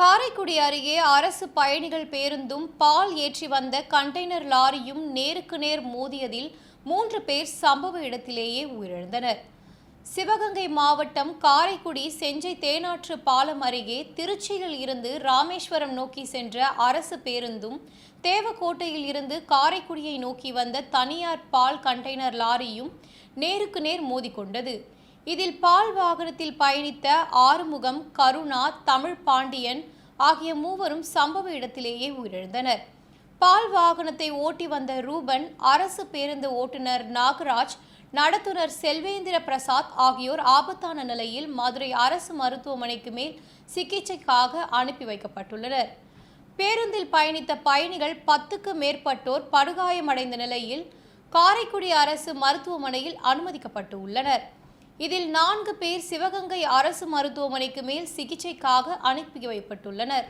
காரைக்குடி அருகே அரசு பயணிகள் பேருந்தும் பால் ஏற்றி வந்த கண்டெய்னர் லாரியும் நேருக்கு நேர் மோதியதில் மூன்று பேர் சம்பவ இடத்திலேயே உயிரிழந்தனர். சிவகங்கை மாவட்டம் காரைக்குடி செஞ்சை தேனாற்று பாலம் அருகே திருச்சியில் இருந்து ராமேஸ்வரம் நோக்கி சென்ற அரசு பேருந்தும் தேவக்கோட்டையில் இருந்து காரைக்குடியை நோக்கி வந்த தனியார் பால் கண்டெய்னர் லாரியும் நேருக்கு நேர் மோதிக்கொண்டது. இதில் பால் வாகனத்தில் பயணித்த ஆறுமுகம் கருணா தமிழ் பாண்டியன் ஆகிய மூவரும் சம்பவ இடத்திலேயே உயிரிழந்தனர். பால் வாகனத்தை ஓட்டி வந்த ரூபன் அரசு பேருந்து ஓட்டுநர் நாகராஜ் நடத்துனர் செல்வேந்திர பிரசாத் ஆகியோர் ஆபத்தான நிலையில் மதுரை அரசு மருத்துவமனைக்கு மேல் சிகிச்சைக்காக அனுப்பி வைக்கப்பட்டுள்ளனர். பேருந்தில் பயணித்த பயணிகள் பத்துக்கு மேற்பட்டோர் படுகாயமடைந்த நிலையில் காரைக்குடி அரசு மருத்துவமனையில் அனுமதிக்கப்பட்டு உள்ளனர். இதில் நான்கு பேர் சிவகங்கை அரசு மருத்துவமனைக்கு மேல் சிகிச்சைக்காக அனுப்பி வைக்கப்பட்டுள்ளனர்.